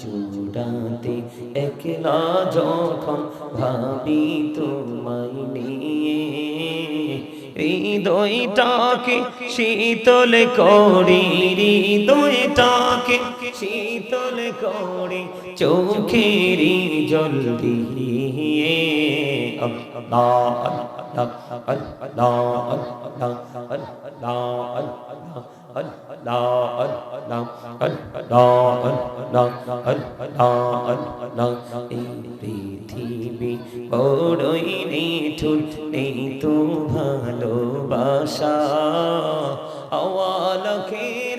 চূড়াতে একলা যখন ভাবি তোমায় নিয়ে হৃদয়টাকে শীতল করি হৃদয়টাকে শীতল করি চোখেরি জল দিয়ে। পৃথিবী বড়ই নিঠুর নেই তো ভালোবাসা। আওয়াল খেরে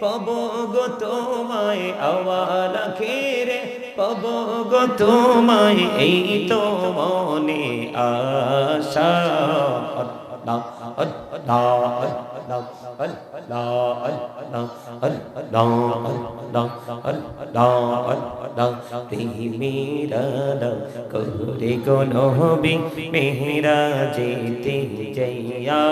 পব গো তোমায়, আওয়াল খেরে পব গো তোমায়, এই তো মনে আশা। আল্লাহ আল্লাহ আল্লাহ করে গনবি মেহরা যেতে যাইয়া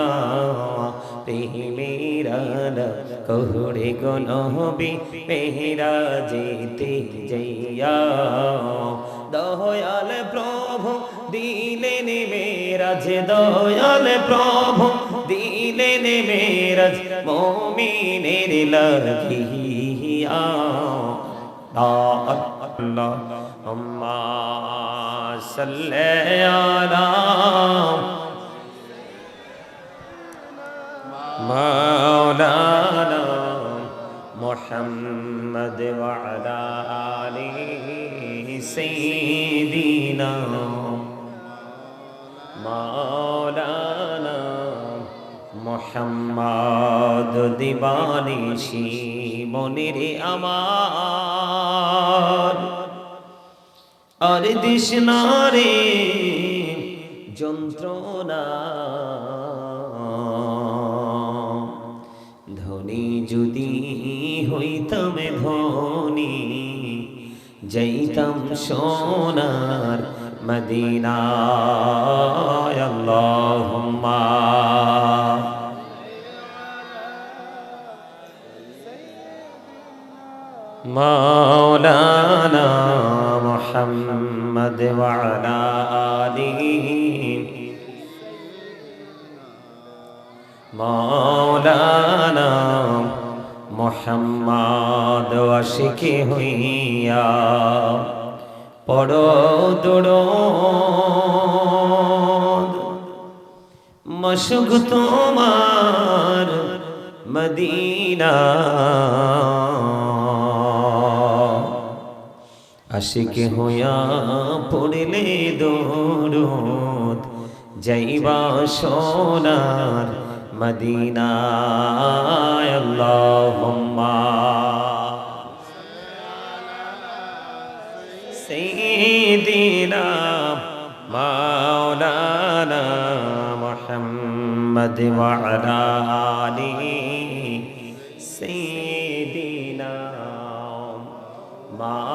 মেহরা করে গনবি মেহরা যেতে যাইয়া দয়াল প্রভু দিলেন মেরাজ, দয়াল প্রভু দিলেন মেরাজ মমিনের লাগিয়া আল্লাহ আম্মা সাল্লি আলা مولانا محمد وعلى آله سيدنا মোহাম্মদ দিবানিশি মনির আমার। আর দিশনারে যন্ত্রণা। ধনী যদি হইতাম ধনী, যাইতাম সোনার মদিনায়। আল্লাহুম্মা। مولانا محمد وعلى آله مولانا মোহাম্মদ আশিকি হইয়া পড়ো দোড়ো মশুক তোমার মদিনা আশিক হইয়া পড়লে দরুদ, যাইবা সোনার মদিনায়, আল্লাহুম্মা। সাইয়্যিদিনা মাওলানা মুহাম্মদ ওয়া আলা আলিহি সাইয়্যিদিনা মা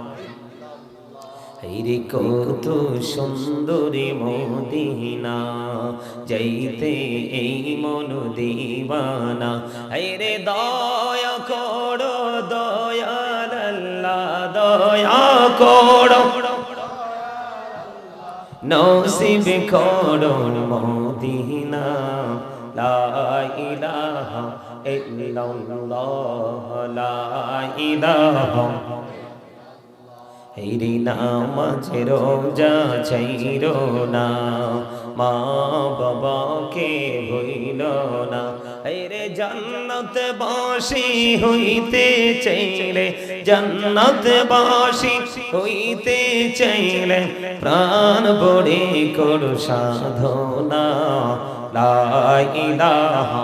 রে কত সুন্দরী মদিনা, যাইতে এই মন দিবানা। রে দয়া করো, দয়াল আল্লাহ, দয়া করো। নসিব করুন মদিনা, লা ইলাহা ইল্লাল্লাহ, লা ইলাহা হেরি নামাজ রোজা চাইর না। মা বাবাকে হইল না। রে জান্নাত বাসি হইতে চাইলে, জান্নাত বাসি হইতে চাইলে প্রাণ বড়ে করু সাধনা। লা ইলাহা।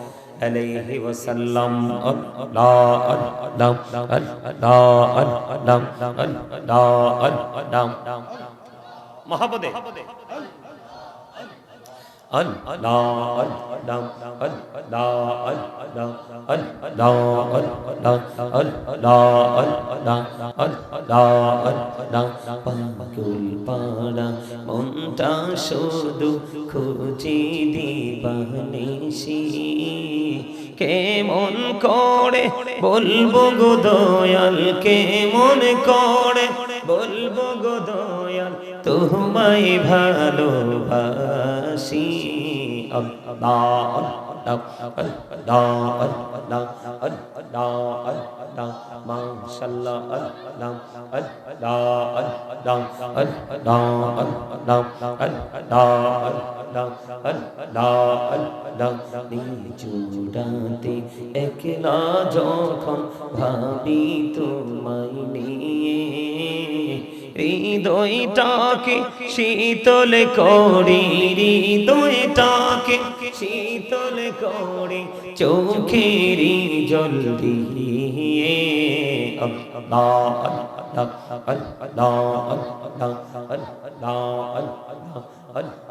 আলাইহি ওয়াসাল্লাম আল্লাহ আল্লাহ আল্লাহ আল্লাহ আল্লাহ মহাপদে। মনটা শুধু খুঁজি দিবানিসি কেমন করে বলব গো দয়াল কেমন করে বলব তোমায় ভালোবাসি। চূড়াতে একলা যখন ভাবি তোমায় নিয়ে হৃদয়টাকে শীতল করি হৃদয়টাকে শীতল করি চোখেরি জল দিয়ে আল্লাহ আল্লাহ আল্লাহ আল্লাহ আল্লাহ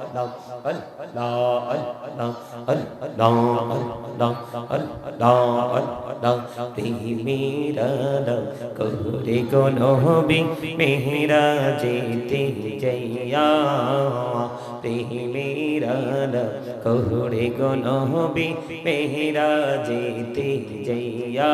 করে গনবি মেহরা যেতে যাইয়া মেহরা করে গনবি মেহরা যেতে যাইয়া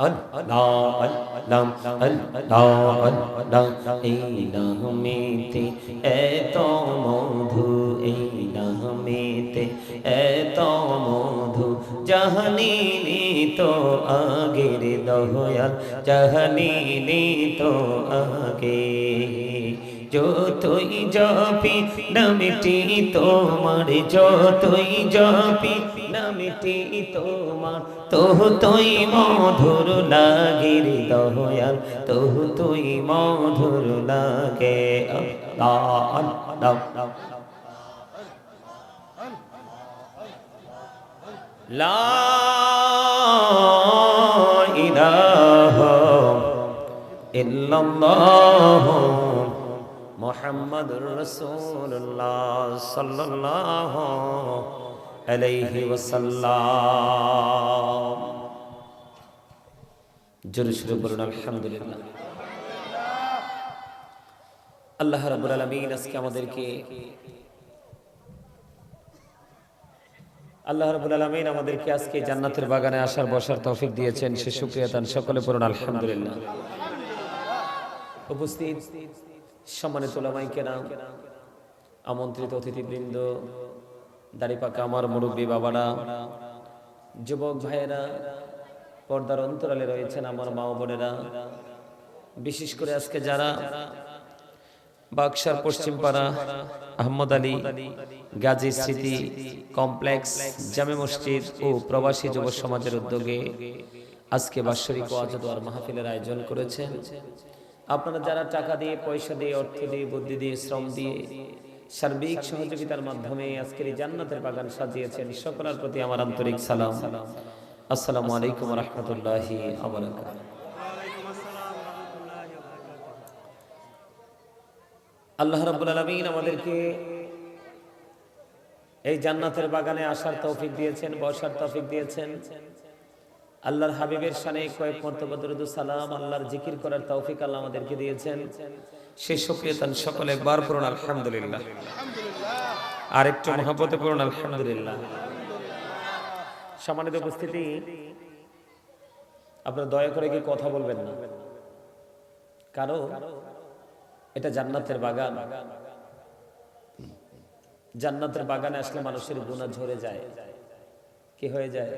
লা লা লা নামেতে এত মধু এই নামেতে এত মধু জাহানি তো আগের দয়াল জাহানি তো আগে যতই জপি নামটি তোমার যতই জপি নামটি তোমার। তোহ তুই মধুর লাগে রে দয়াল। তোহ তুই মধুর লাগে। লা মুহাম্মাদুর রাসূলুল্লাহ সাল্লাল্লাহু আলাইহি ওয়াসাল্লাম। জোরে শুরু করুন আলহামদুলিল্লাহ। আল্লাহ রাব্বুল আলামিন আজকে আমাদেরকে আল্লাহ রাব্বুল আলামিন আমাদেরকে আজকে জান্নাতের বাগানে আসার, বসার তৌফিক দিয়েছেন। সে শুকরিয়া তান সকলে পড়ুন, আলহামদুলিল্লাহ। উপস্থিত সম্মানিত ওলামাই কেরাম, আমন্ত্রিত অতিথিবৃন্দ দাড়িপাকা আমার মুরব্বী বাবারা, যুবক ভাইয়েরা, পর্দার অন্তরালে রয়েছেন আমার মা বোনেরা, বিশেষ করে আজকে যারা বাক্সার পশ্চিমপাড়া আহমদ আলী, গাজী স্মৃতি কমপ্লেক্স, জামে মসজিদ ও প্রবাসী যুব সমাজের উদ্যোগে আজকে বাৎসরিক ওয়াজদার মাহফিলের আয়োজন করেছেন। আপনারা যারা টাকা দিয়ে, পয়সা দিয়ে, অর্থ দিয়ে, বুদ্ধি দিয়ে, শ্রম দিয়ে সার্বিক সহযোগিতার মাধ্যমে আজকের এই জান্নাতের বাগান সাজিয়েছেন। সকলের প্রতি আমার আন্তরিক সালাম। আসসালামু আলাইকুম রহমতুল্লাহি আল্লাহ রাব্বুল আলামিন আমাদেরকে এই জান্নাতের বাগানে আসার তৌফিক দিয়েছেন বসার তৌফিক দিয়েছেন। আল্লাহর হাবিবের শানে কয়েক মর্তবা সালাম আল্লাহর জিকির করার তৌফিক আল্লাহ আমাদেরকে দিয়েছেন। সেই শুকরিয়াতান সকলে একবার পড়ুন আলহামদুলিল্লাহ। আর একটু মহব্বতে পড়ুন আলহামদুলিল্লাহ। সম্মানিত উপস্থিতি, আপনারা দয়া করে কি কথা বলবেন না? কারণ এটা জান্নাতের বাগান। জান্নাতের বাগানে আসলে মানুষের গুণা ঝরে যায়। কি হয়ে যায়?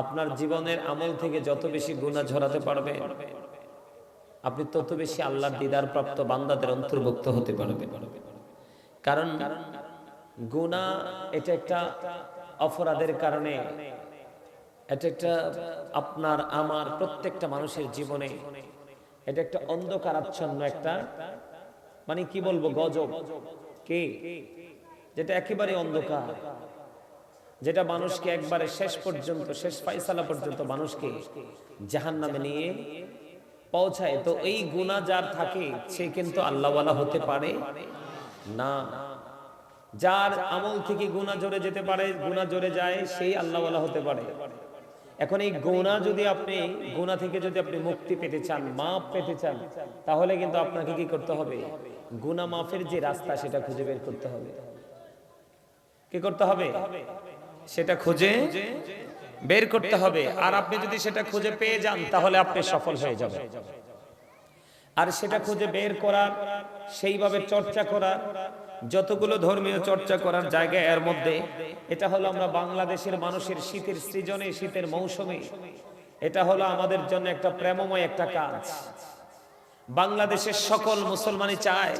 আপনার জীবনের আমল থেকে যত বেশি গুণা ঝরাতে পারবে, আপনি তত বেশি আল্লাহর দিদার প্রাপ্ত বান্দাদের অন্তর্ভুক্ত হতে পারবে কারণ গুণা এটা একটা অপরাধের কারণে, এটা একটা আপনার আমার প্রত্যেকটা মানুষের জীবনে, এটা একটা অন্ধকারাচ্ছন্ন একটা মানে কি বলব, গজব। কে? যেটা একেবারে অন্ধকার। যেটা মানুষকে একবারে শেষ পর্যন্ত, শেষ ফাইসালা পর্যন্ত মানুষকে জাহান নামে নিয়ে পৌঁছায়। তো এই গুণা যার থাকে, সে কিন্তু আল্লাহওয়ালা হতে পারে না। যার আমল থেকে গুণা জোরে যেতে পারে গুণা জোরে যায়, সেই আল্লাহওয়ালা হতে পারে। এখন এই গোনা যদি আপনি গোনা থেকে যদি আপনি মুক্তি পেতে চান মাপ পেতে চান, তাহলে কিন্তু আপনাকে কি করতে হবে? গুনা মাফের যে রাস্তা, সেটা খুঁজে বের করতে হবে। কি করতে হবে? সেটা খুঁজে বের করতে হবে। আর আপনি যদি সেটা খুঁজে পেয়ে যান, তাহলে আপনি সফল হয়ে যাবেন। আর সেটা খুঁজে বের করার, সেইভাবে চর্চা করার, যতগুলো ধর্মীয় চর্চা করার জায়গা এর মধ্যে, এটা হলো আমরা বাংলাদেশের মানুষের শীতের সৃজনে, শীতের মৌসুমে, এটা হলো আমাদের জন্য একটা প্রেমময় একটা কাজ। বাংলাদেশের সকল মুসলমানই চায়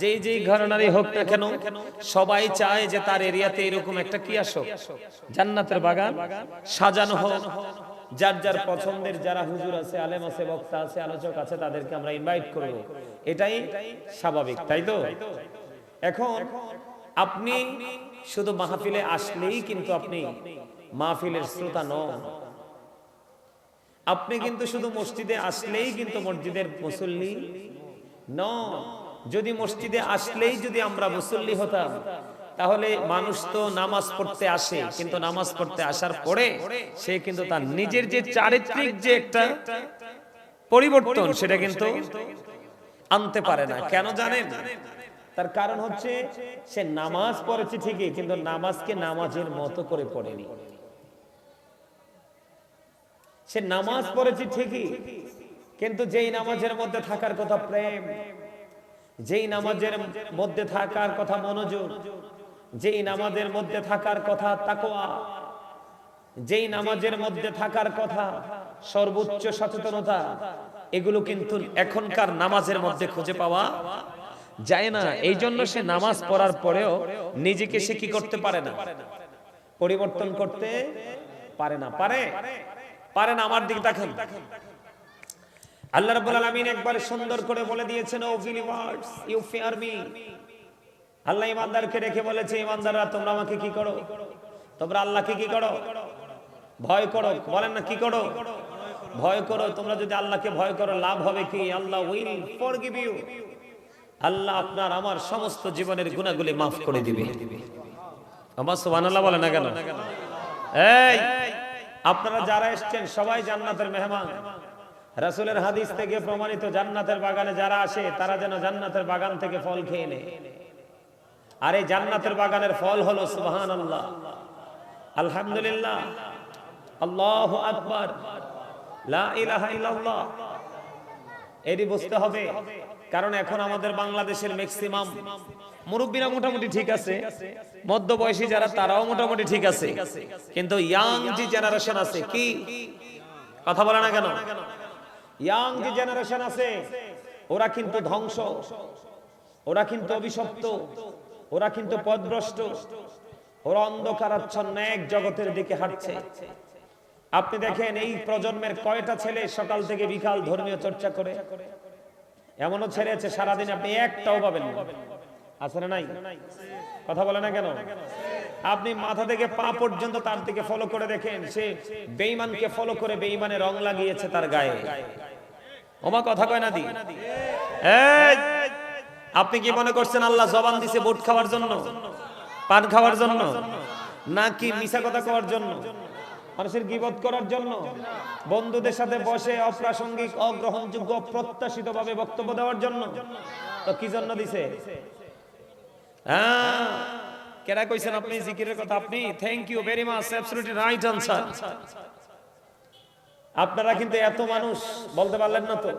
যে যেই ঘরানারই হোক না কেন, সবাই চায় যে তার এরিয়াতে এরকম একটা কি আসুক। জান্নাতের বাগান সাজানো হোক। যার যার পছন্দের, যারা হুজুর আছে, আলেম আছে, বক্তা আছে, আলোচক আছে, তাদেরকে আমরা ইনভাইট করব। এটাই স্বাভাবিক, তাই তো? এখন আপনি শুধু মাহফিলে আসলেই কিন্তু আপনি মাহফিলের শ্রোতা নন। আপনি কিন্তু শুধু মসজিদে আসলেই কিন্তু মসজিদের মুসল্লি ন যদি মসজিদে আসলেই যদি আমরা মুসল্লি হতাম তাহলে মানুষ তো নামাজ পড়তে আসে কিন্তু নামাজ পড়তে আসার পরে সে কিন্তু তার নিজের যে চারিত্রিক যে একটা পরিবর্তন সেটা কিন্তু আনতে পারে না। কেন জানেন? তার কারণ হচ্ছে সে নামাজ পড়েছে ঠিকই কিন্তু নামাজকে নামাজের মতো করে পড়েনি। সে নামাজ পড়েছে ঠিকই, কিন্তু যেই নামাজের মধ্যে থাকার কথা প্রেম, যেই নামাজের মধ্যে থাকার কথা মনোযোগ, যেই নামাজের মধ্যে থাকার কথা তাকোয়া যেই নামাজের মধ্যে থাকার কথা সর্বোচ্চ সচেতনতা, এগুলো কিন্তু এখনকার নামাজের মধ্যে খুঁজে পাওয়া যায় না। এই জন্য সে নামাজ পড়ার পরেও নিজেকে সে কি করতে পারে না? পরিবর্তন করতে পারে না। পারে? পারে না আমার দিকে দেখেন। আল্লাহ রাব্বুল আলামিন একবার সুন্দর করে বলে দিয়েছেন O believers you fear me আল্লাহ ইমানদারকে রেখে বলেছে, ইমানদাররা, তোমরা আমাকে কি করো? তোমরা আল্লাহকে কি করো? ভয় করো? বলেন না, কি করো? ভয় করো, তোমরা যদি আল্লাহকে ভয় করো, লাভ হবে কি? Allah will forgive you Allah আপনার আমার সমস্ত জীবনের গুণাগুলি মাফ করে দিবে। আমার সুবহানাল্লাহ বলে না কেন? এই আপনারা যারা এসছেন, সবাই জান্নাতের মেহমান। রাসূলের হাদিস থেকে প্রমাণিত, জান্নাতের বাগানে যারা আসে, তারা যেন জান্নাতের বাগান থেকে ফল খেয়ে নেয়। আর এই জান্নাতের বাগানের ফল হলো সুবহানাল্লাহ। আলহামদুলিল্লাহ। আল্লাহ আকবর। এরই বুঝতে হবে কারণ এখন আমাদের বাংলাদেশের ম্যাক্সিমাম মুরব্বীরা মোটামুটি ঠিক আছে, মধ্যবয়সী যারা তারাও মোটামুটি ঠিক আছে, কিন্তু ইয়াং যে জেনারেশন আছে, কি? কথা বলে না কেন? ইয়াং যে জেনারেশন আছে, ওরা কিন্তু ধ্বংস, ওরা কিন্তু অভিশপ্ত, ওরা কিন্তু পদভ্রষ্ট, ওরা অন্ধকারাচ্ছন্ন এক জগতের দিকে হাঁটছে। আপনি দেখেন এই প্রজন্মের কয়টা ছেলে সকাল থেকে বিকাল ধর্মীয় চর্চা করে? এমনও ছেলে আছে, সারাদিন আপনি একটাও পাবেন না। আছে না নাই? কথা বলে না কেন? আপনি মাথা থেকে পা পর্যন্ত তার দিকে ফলো করে দেখেন, সে বেঈমানকে ফলো করে বেঈমানের রং লাগিয়েছে তার গায়ে। ওমা কথা কয় না দি? আপনি কি মনে করছেন আল্লাহ জবান দিছে বুট খাওয়ার জন্য? পান খাওয়ার জন্য? নাকি মিশা কথা কওয়ার জন্য? মানুষের গিবত করার জন্য বন্ধুদের সাথে বসে অপ্রাসঙ্গিক, অগ্রহণযোগ্য অপ্রত্যাশিত ভাবে বক্তব্য দেওয়ার জন্য। তো কি জন্য দিছে? হ্যাঁ কেডা কইছেন আপনি? জিকিরের কথা আপনি? Thank you very much absolutely right answer আপনারা কিন্তু এত মানুষ, বলতে পারলেন না তো।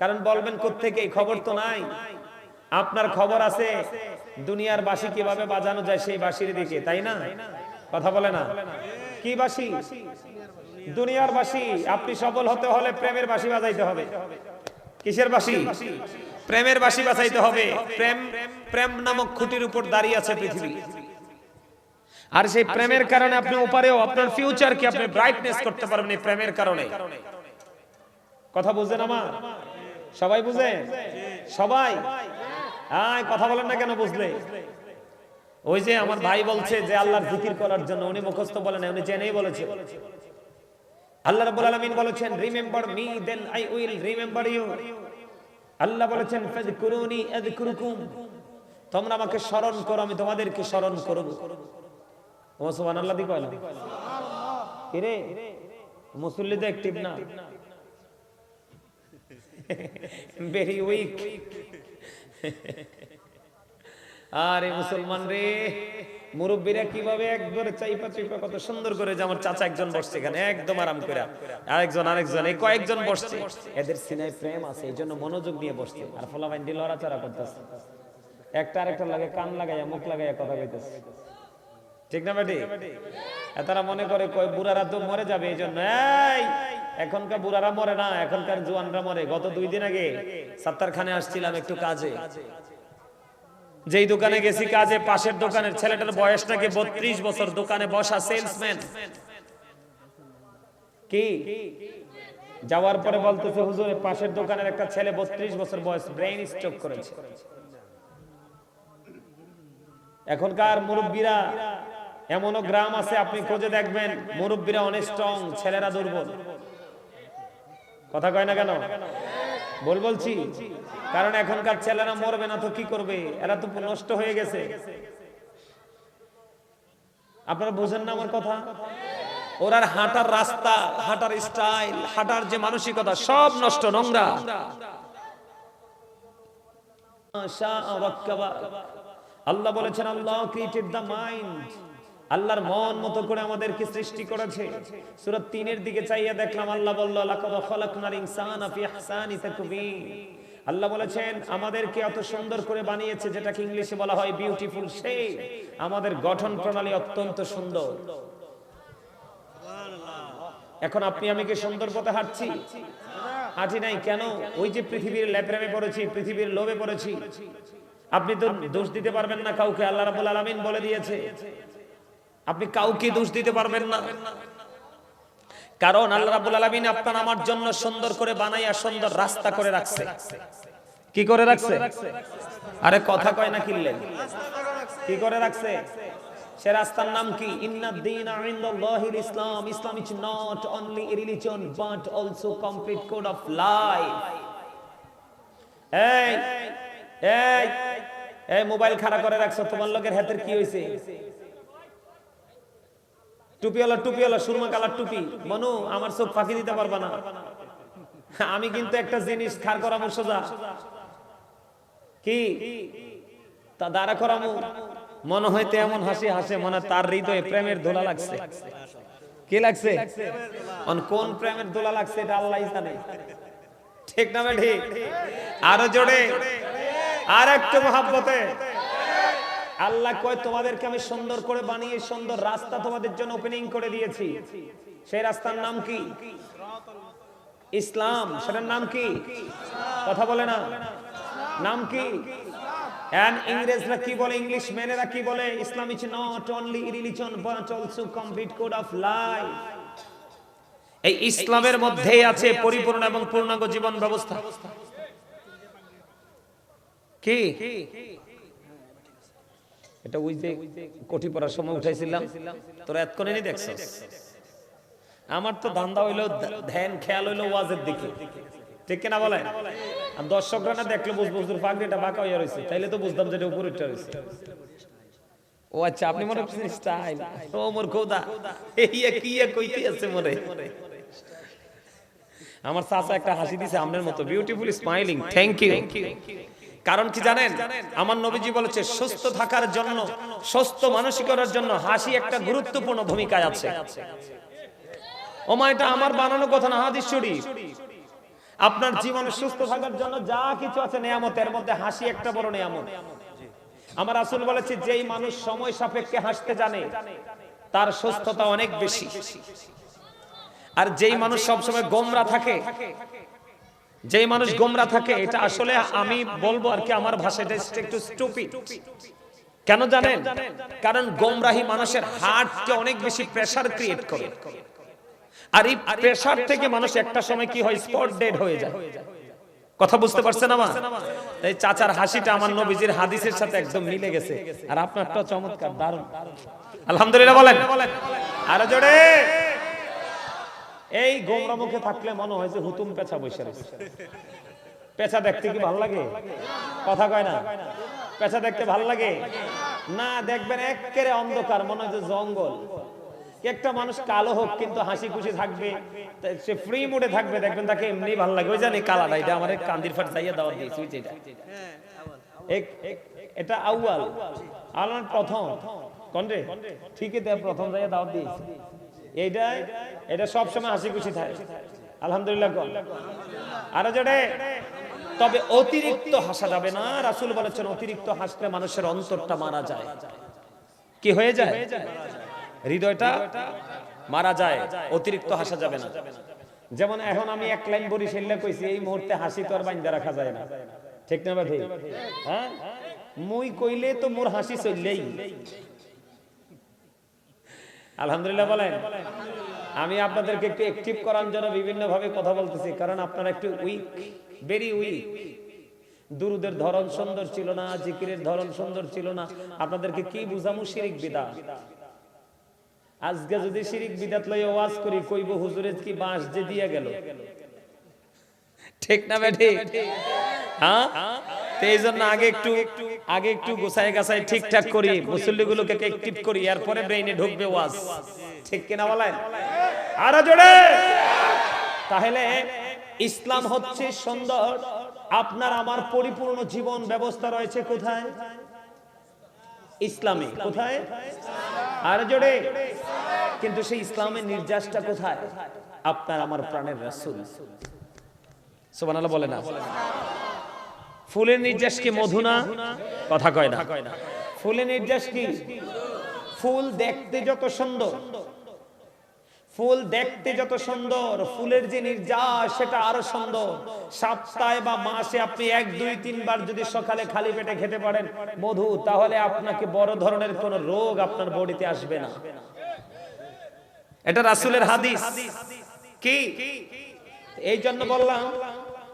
কারণ বলবেন কোত্থেকে? খবর তো নাই। আপনার খবর আছে, দুনিয়ার বাসি কীভাবে বাজানো যায় সেই বাসির দিকে, তাই না? কথা বলে না? কি বাসি? দুনিয়ার বাসি। আপনি সফল হতে হলে প্রেমের বাসি বাজাইতে হবে। কিসের বাসি? প্রেমের বাসি বাজাইতে হবে। প্রেম প্রেম নামক খুঁটির উপর দাঁড়িয়ে আছে পৃথিবী। আর সেই প্রেমের কারণে আপনি ওপারেও আপনার ফিউচারকে আপনি ব্রাইটনেস করতে পারবেন এই প্রেমের কারণে। কথা বুঝেন আমার? সবাই বুঝে সবাই? আয়, কথা বলেন না কেন বুঝলে? ওই যে আমার ভাই বলছে যে আল্লাহর জিকির করার জন্য উনি মুখস্থ বলেন না, উনি জেনেই বলেছে। আল্লাহ রাব্বুল আলামিন বলেছেন remember me then I will remember you আল্লাহ বলেছেন ফাযকুরুনি আযকুরুকুম। তোমরা আমাকে স্মরণ করো আমি তোমাদেরকে স্মরণ করব। ও সুবহানাল্লাহ দি কয়লা কি রে মুসল্লি তো অ্যাক্টিভ না? ভেরি উইক আরে মুসলমান রে, মুরব্বীরা কীভাবে একবারে চাইপা চাইপা কত সুন্দর করে যে আমার চাচা একজন বসছে এখানে, একদম আরাম করে। আরেকজন আরেকজন, এই কয়েকজন বসছে। এদের সিনায় প্রেম আছে, এই জন্য মনোযোগ দিয়ে বসছে। আর ফলা বাইন্ডি লড়াচড়া করতেছে। একটা আরেকটা লাগে, কান লাগাইয়া, মুখ লাগাইয়া কথা কইতেছে। ঠিক না বেটি? তারা মনে করে, কয়, বুড়ারা তো মরে যাবে, এই জন্য এখনকার বুড়ারা মরে না, এখনকার জোয়ানরা মরে। গত দুই দিন আগে সাত্তার খানে আসছিলাম একটু কাজে। যেই দোকানে গেছি, কাজে পাশের দোকানের ছেলেটার বয়স নাকি বত্রিশ বছর, দোকানে বসা সেলসম্যান কি? যাওয়ার পরে বলতেছে, হুজুর পাশের দোকানের একটা ছেলে বত্রিশ বছর বয়স ব্রেইন স্ট্রোক করেছে। এখনকার মুরব্বীরা, এমনও গ্রাম আছে, আপনি খোঁজে দেখবেন, মুরব্বীরা অনেক স্ট্রং ছেলেরা দুর্বল। কথা কয় না কেন? বল বলছি। কারণ এখনকার ছেলেরা মরবে না তো কি করবে? এরা তো নষ্ট হয়ে গেছে। আপনারা বুঝেন না আমার কথা? ওরার হাঁটার রাস্তা, হাঁটার স্টাইল হাঁটার যে মানসিকতা, সব নষ্ট, নোংরা। আল্লাহ বলেছেন, আল্লাহ ক্রিয়েটেড দ্য মাইন্ড আল্লাহর মন মতো করে আমাদেরকে সৃষ্টি করেছে। সূরা 3 এর দিকে চাইয়া দেখলাম, আল্লাহ বলল, লাকাদ খালাকনাল ইনসানা ফি আহসানি তাকবীর। আল্লাহ বলেছেন, আমাদেরকে এত সুন্দর করে বানিয়েছে, যেটাকে ইংলিশে বলা হয় বিউটিফুল শেপ আমাদের গঠন প্রণালী অত্যন্ত সুন্দর। এখন আপনি আমি কি সুন্দর পথে হাঁটছি? হাঁটি নাই কেন? ওই যে পৃথিবীর ল্যাপ্রেমে পড়েছি, পৃথিবীর লোভে পড়েছি। আপনি তো দোষ দিতে পারবেন না কাউকে, আল্লাহ রাব্বুল আলামিন বলে দিয়েছে। আপনি কাউকে দোষ দিতে পারবেন না। কারণ আল্লাহ রাব্বুল আলামিন আপনার আমার জন্য সুন্দর করে বানাইয়া সুন্দর রাস্তা করে রাখছে। কি করে রাখছে? আরে কথা কয় না কিনলেন কি করে রাখছে? সে রাস্তার নাম কি? ইসলাম। Islam is not only religion but also complete code of life এই, মোবাইল খাড়া করে রাখছো, তোমার লোকের হাতের কি হইছে? টুপিওয়ালা টুপিওয়ালা, সুরমা কালার টুপি। মনু, আমার চোখ ফাঁকি দিতে পারবা না। আমি কিন্তু একটা জিনিস খার করামো সোজা। কি? তা দাঁড়া করামো। মনে হইতে এমন হাসি হাসে, মনে হয় তার হৃদয়ে প্রেমের দোলা লাগছে। কি লাগছে? কোন প্রেমের দোলা লাগছে এটা আল্লাহ জানে। ঠিক না ঠিক? আরও জোরে। আর একটু মহাব্বতে। আল্লাহ কয়, তোমাদেরকে আমি সুন্দর করে বানিয়ে সুন্দর রাস্তা তোমাদের জন্য ওপেনিং করে দিয়েছি। সেই রাস্তার নাম কি? ইসলাম। সেটার নাম কি? কথা বলে না। নাম কি? ইংরেজরা কি বলে ইংলিশ ম্যানেরা কি বলে? Not only complete code of এই ইসলামের মধ্যেই আছে পরিপূর্ণ এবং পূর্ণাঙ্গ জীবন ব্যবস্থা। কি? এটা ওই যে কোঠি পড়ার সময় উঠাইছিলাম। তোরা এত করে নি দেখছস? আমার তো ধান্দা হইল ধ্যান খেয়াল হইল ওয়াজের দিকে। ঠিক কিনা বলেন? আর দর্শকরা না দেখলে বুঝব হুজুর পাগড়িটা বাঁকা হইয়া রয়েছে তাইলে তো বুঝতাম যেটা উপরে উঠে রয়েছে ও আচ্ছা আপনি মনে করছেন স্টাইল ও মোর খোদা, এই কি এ কইতে আছে মরে? আমার চাচা একটা হাসি দিছে, আমনের মতো বিউটিফুল স্মাইলিং থ্যাংক ইউ কারণ কি জানেন? আমার নবীজি বলেছে সুস্থ থাকার জন্য সুস্থ মানসিকতার জন্য হাসি একটা গুরুত্বপূর্ণ ভূমিকায় আছে। ওমা এটা আমার বানানো কথা না হাদিস শরীফ আপনার জীবনে সুস্থ থাকার জন্য যা কিছু আছে নিয়ামতের মধ্যে হাসি একটা বড় নিয়ামত। আমার আসল বলেছে যেই মানুষ সময় সাপেক্ষে হাসতে জানে তার সুস্থতা অনেক বেশি। আর যেই মানুষ সবসময় গোমরা থাকে যেই মানুষ গোমরা থাকে এটা আসলে আমি বলব আর কি আমার ভাষাটা একটু স্টুপিড কেন জানেন? কারণ গোমরাহি মানুষের হার্টকে অনেক বেশি প্রেসার ক্রিয়েট করে। আর এই প্রেসার থেকে মানুষ একটা সময় কি হয়? স্পট ডেড হয়ে যায়। কথা বুঝতে পারছেন আমার? এই চাচার হাসিটা আমার নবীজির হাদিসের সাথে একদম মিলে গেছে। আর আপনারটা চমৎকার দারুণ। আলহামদুলিল্লাহ বলেন। আরও জোরে। এই গোমরা মুখে থাকলে মনে হয় যে হুতুম পেঁচা বসে পেঁচা দেখতে কি ভালো লাগে? কথা কয় না? পেঁচা দেখতে ভালো লাগে? না, দেখবেন একেবারে অন্ধকার, মনে হয় যে জঙ্গল। একটা মানুষ কালো হোক, কিন্তু হাসি খুশি থাকবে। সে ফ্রি মুডে থাকবে, দেখবেন তাকে এমনি ভালো লাগে। ওই জানি কালাটা, এটা আমার কান্দির ফাট যাইয়া দেওয়া দিয়েছি, ওই যেটা এটা। আউয়াল। আলান প্রথম। কন্ডে ঠিকই প্রথম যাইয়া দাওয়াত দিয়েছি। এইটা, এটা সব সময় হাসি খুশি থাকে। আলহামদুলিল্লাহ আরও জোরে। তবে অতিরিক্ত হাসা যাবে না। রাসূল বলেছেন, অতিরিক্ত হাসলে মানুষের অন্তরটা মারা যায়। কি হয়ে যায়? হৃদয়টা মারা যায়। অতিরিক্ত হাসা যাবে না। যেমন এখন আমি এক লাইন বরিশাল্লা কইছি, এই মুহূর্তে হাসি তো আর বাইন্দা রাখা যায় না। ঠিক না ভাই? হ্যাঁ? মুই কইলে তো মোর হাসি চললেই। আলহামদুলিল্লাহ বলেন। আমি আপনাদেরকে একটু অ্যাক্টিভ করার জন্য বিভিন্ন ভাবে কথা বলতেছি কারণ আপনারা একটু উইক ভেরি উইক দুরুদের ধরন সুন্দর ছিল না জিকিরের ধরন সুন্দর ছিল না। আপনাদেরকে কি বুঝামু? শিরিক বিদা। আজকে যদি শিরিক বিদাত লইয়া ওয়াজ করি কইব হুজুরে কি বাঁশ যে দিয়া গেল? ঠিক না বেঠি হ্যাঁ? এই জন্য আগে একটু আগে একটু গোছায় গাছায় ঠিকঠাক করি, মুসল্লিগুলোকে অ্যাক্টিভ করি, এরপরে ব্রেইনে ঢুকবে ওয়াজ। ঠিক কিনা বলেন? আরও জোরে! তাহলে ইসলাম হচ্ছে সুন্দর, আপনার আমার পরিপূর্ণ জীবন ব্যবস্থা রয়েছে কোথায়? ইসলামে, কোথায়? আর জোরে! কিন্তু সেই ইসলামের নির্যাসটা কোথায়? আপনার আমার প্রাণের রাসূল। সুবহানাল্লাহ বলে না? ফুলের নির্যাস কি মধু না কথা কয় না। ফুলের নির্যাস কি? ফুল দেখতে যত সুন্দর। ফুল দেখতে যত সুন্দর, ফুলের যে নির্যাস, সেটা আরও সুন্দর। সপ্তাহে বা মাসে আপনি এক, দুই তিনবার যদি সকালে খালি পেটে খেতে পারেন মধু, তাহলে আপনাকে বড় ধরনের কোন রোগ আপনার বডিতে আসবে না। এটা রাসূলের হাদিস। কি? এই জন্য বললাম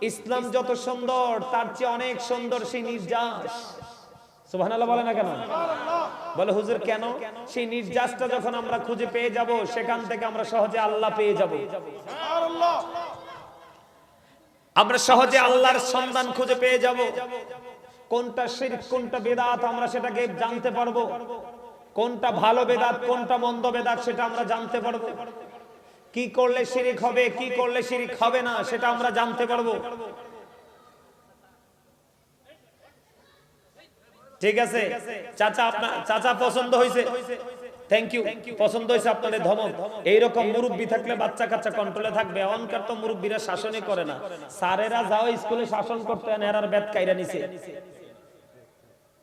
ইসলাম যত সুন্দর তার চেয়ে অনেক সুন্দর সেই নির্যাস। সুবহানাল্লাহ বলে না কেন? বলে হুজুর কেন? সেই নির্যাসটা যখন আমরা খুঁজে পেয়ে যাব সেখান থেকে আমরা সহজে আল্লাহ পেয়ে যাব। আমরা সহজে আল্লাহর সন্ধান খুঁজে পেয়ে যাব। কোনটা শিরক কোনটা বেদাত আমরা সেটাকে জানতে পারব? কোনটা ভালো বেদাত কোনটা মন্দ বেদাত সেটা আমরা জানতে পারব? কি করলে শিরিক হবে, কি করলে শিরিক হবে না, সেটা আমরা জানতে পারব। ঠিক আছে? চাচা আপনার চাচা পছন্দ হয়েছে থ্যাংক ইউ পছন্দ হয়েছে আপনাদের ধমক। এইরকম মুরব্বী থাকলে বাচ্চা কাচ্চা কন্ট্রোলে থাকবে। অনকার তো মুরব্বীরা শাসনই করে না। স্যারেরা যাও স্কুলে শাসন করতে না এরার ব্যাত কাইরা নিছে।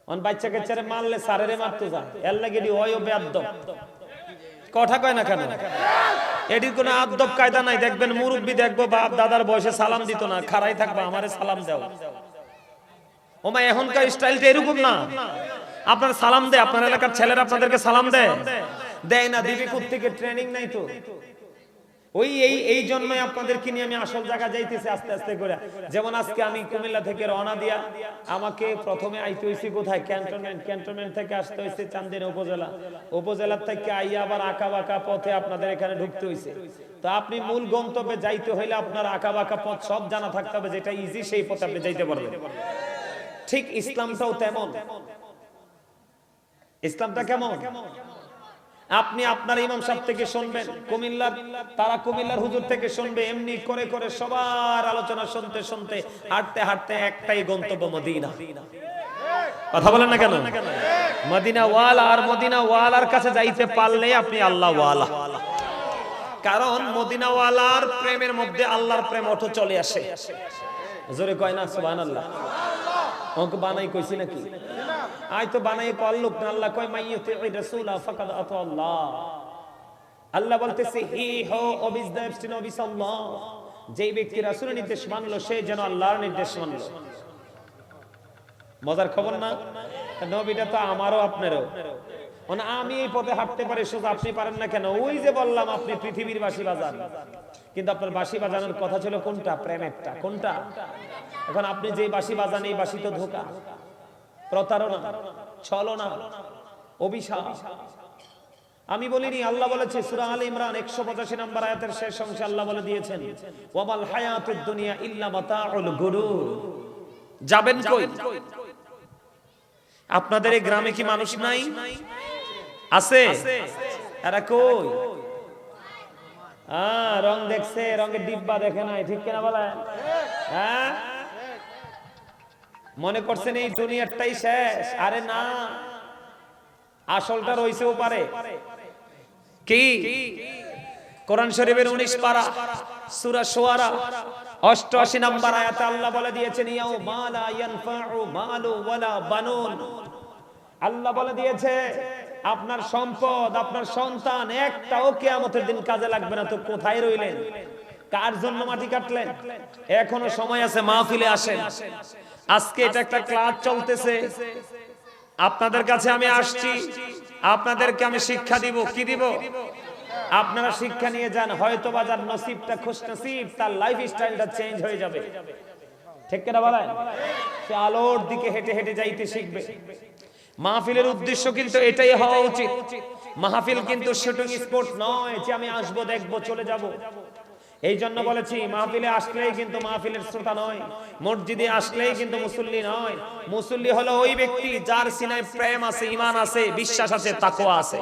অন বাচ্চা কাচ্চারে মারলে স্যারেরে মারতে যায় এর লাগে অয় বেদ্য কথা কয় না কেন? এটির কোনো আদব কায়দা নাই। দেখবেন মুরব্বী দেখব, বাপ দাদার বয়সে সালাম দিত না খারাই থাকবা, আমারে সালাম দাও। ওমা এখনকার স্টাইলটা এরকম না। আপনার সালাম দেয়, আপনার এলাকার ছেলেরা আপনাদেরকে সালাম দেয়। দেয় না, দিবি থেকে ট্রেনিং নাই তো। ওই এই এই জন্যই আপনাদেরকে নিয়ে আমি আসল জায়গা যাইতেছি আস্তে আস্তে করে। যেমন আজকে আমি কুমিল্লা থেকে রওনা দিয়া আমাকে প্রথমে আইতে হয়েছে কোথায়? ক্যান্টনমেন্ট। ক্যান্টনমেন্ট থেকে আসতে হয়েছে চান্দিনা উপজেলা। উপজেলার থেকে আইয়া আবার আঁকা বাঁকা পথে আপনাদের এখানে ঢুকতে হয়েছে তো আপনি মূল গন্তব্যে যাইতে হইলে আপনার আঁকা বাঁকা পথ সব জানা থাকতে হবে, যেটা ইজি সেই পথে আপনি যাইতে পারবেন। ঠিক ইসলামটাও তেমন। ইসলামটা কেমন? আপনি আপনার ইমাম সাহেব থেকে শুনবেন, কুমিল্লার, তারা কুমিল্লার হুজুর থেকে শুনবে, এমনি করে করে সবার আলোচনা শুনতে শুনতে, হাঁটতে হাঁটতে একটাই গন্তব্য মদিনা। কথা বলেন না কেন? মদিনা ওয়ালা আর মদিনা ওয়ালার কাছে যাইতে পারলে আপনি আল্লাহ ওয়ালা। কারণ মদিনা ওয়ালার প্রেমের মধ্যে আল্লাহর প্রেম অটো চলে আসে। জোরে কয় না, সুবহানাল্লাহ। অঙ্ক বানাই কইছি নাকি? তো বানাই না। আল্লাহ কয় রাসূলা ফাকাদ আতা আল্লাহ। আল্লাহ বলতেছে, হি হো যেই ব্যক্তি রাসূলের নির্দেশ মানলো, সে যেন আল্লাহর নির্দেশ মানলো। মজার খবর না? নবীটা তো আমারও আপনারও। মানে আমি এই পথে হাঁটতে পারি, সোজা আপনি পারেন না কেন? ওই যে বললাম, আপনি পৃথিবীর বাসি বাজান। কিন্তু আপনার বাসি বাজানোর কথা ছিল কোনটা? প্রেমেরটা। কোনটা? এখন আপনি যে বাসি বাজান, এই বাসি তো ধোকা। প্রতারণা ছলনা অভিশাপ। আমি বলিনি আল্লাহ বলেছে সুরা আলে ইমরান 185 নম্বর আয়াতের শেষ অংশে আল্লাহ বলে দিয়েছেন ওয়ামাল হায়াতুদ দুনিয়া ইল্লা মাতাউল গুরুর। যাবেন কই? আপনাদের এই গ্রামে কি মানুষ নাই? আছে? এরা কই? হ্যাঁ রং দেখছে রঙের ডিব্বা দেখে নাই ঠিক কিনা বলে হ্যাঁ? মনে করছেন এই দুনিয়াটাই শেষ? আরে না। আসলটা রইছেও পারে। কি? কোরআন শরীফের 19 পারা, সূরা শুআরা 88 নম্বর আয়াতে আল্লাহ বলে দিয়েছেন ইয়াও মালা ইয়ানফাউ মালু ওয়ালা বানুন। আল্লাহ বলে দিয়েছে, আপনার সম্পদ, আপনার সন্তান একটাও কিয়ামতের দিন কাজে লাগবে না। তো কোথায় রইলেন? কার জন্য মাটি কাটলেন? এখনও সময় আছে, মাহফিলে আসেন। আজকে এটা একটা ক্লাস চলতেছে। আপনাদের কাছে আমি আসছি। আপনাদেরকে আমি শিক্ষা দিব। কি দিব? আপনারা শিক্ষা নিয়ে যান। হয়তো বা যার নসিবটা খুশ নসিব তার লাইফ স্টাইলটা চেঞ্জ হয়ে যাবে। ঠিক কিনা বলেন? সে আলোর দিকে হেঁটে হেঁটে যাইতে শিখবে। মাহফিলের উদ্দেশ্য কিন্তু এটাই হওয়া উচিত। মাহফিল কিন্তু শুটিং স্পোর্ট নয় যে আমি আসব দেখব চলে যাব। এই জন্য বলেছি, মাহফিলে আসলেই কিন্তু মাহফিলের শ্রোতা নয়, মসজিদে আসলেই কিন্তু মুসল্লি নয়। মুসল্লি হলো ওই ব্যক্তি যার সিনায় প্রেম আছে ইমান আছে, বিশ্বাস আছে, তাকওয়া আছে।